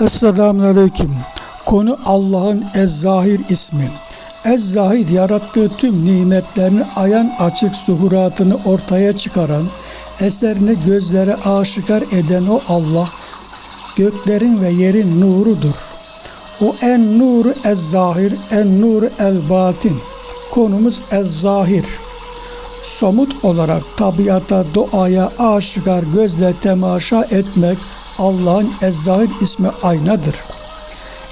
Esselamun Aleyküm. Konu Allah'ın Ez-Zahir ismi. Ez-Zahir yarattığı tüm nimetlerini ayan açık zuhuratını ortaya çıkaran, eserini gözlere aşikar eden o Allah, göklerin ve yerin nurudur. O en nuru Ez-Zahir, en nuru El-Batin. Konumuz Ez-Zahir somut olarak tabiata, doğaya aşikar gözle temaşa etmek Allah'ın Ezzahir ismi aynadır.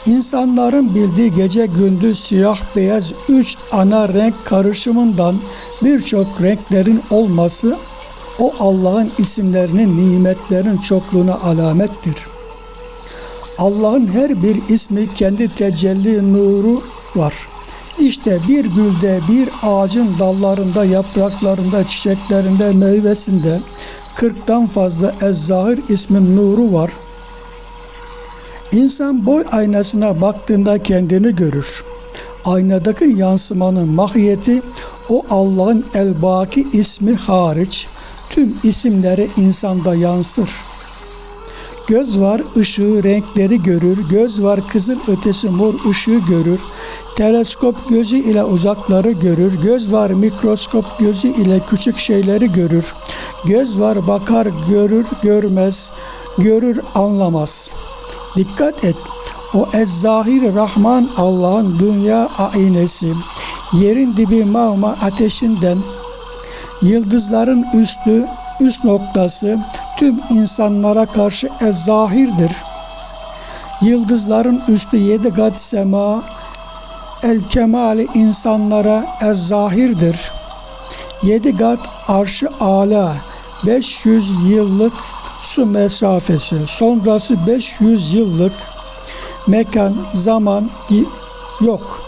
İnsanların bildiği gece gündüz siyah beyaz üç ana renk karışımından birçok renklerin olması o Allah'ın isimlerinin nimetlerin çokluğuna alamettir. Allah'ın her bir ismi kendi tecelli nuru var. İşte bir gülde, bir ağacın dallarında, yapraklarında, çiçeklerinde, meyvesinde kırktan fazla Ezzahir ismin nuru var. İnsan boy aynasına baktığında kendini görür. Aynadaki yansımanın mahiyeti o Allah'ın El-Baki ismi hariç tüm isimleri insanda yansır. Göz var ışığı renkleri görür, göz var kızıl ötesi mor ışığı görür, teleskop gözü ile uzakları görür, göz var mikroskop gözü ile küçük şeyleri görür, göz var bakar görür görmez, görür anlamaz. Dikkat et, o ezzahir Rahman Allah'ın dünya aynesi, yerin dibi mağma ateşinden, yıldızların üstü, üst noktası, tüm insanlara karşı ezzahirdir. Yıldızların üstü yedi kat sema, el kemali insanlara ezzahirdir. Yedi kat arşı ala, 500 yıllık su mesafesi, sonrası 500 yıllık mekan, zaman yok.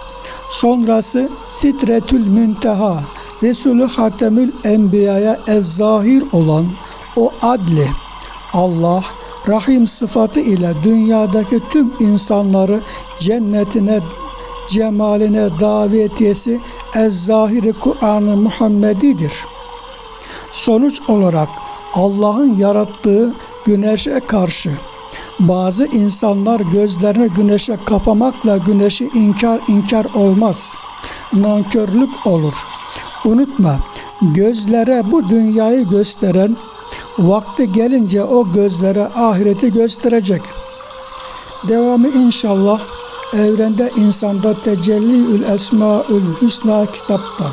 Sonrası sitretül münteha, Resulü Hatemül Enbiya'ya ezzahir olan o adli Allah Rahim sıfatı ile dünyadaki tüm insanları cennetine cemaline davetiyesi Ez-Zahiri Kur'an-ı Muhammedidir. Sonuç olarak Allah'ın yarattığı güneşe karşı bazı insanlar gözlerini güneşe kapamakla güneşi inkar inkar olmaz. Nankörlük olur. Unutma, gözlere bu dünyayı gösteren vakti gelince o gözlere ahireti gösterecek. Devamı inşallah evrende insanda tecelliül esmaül hüsna kitapta.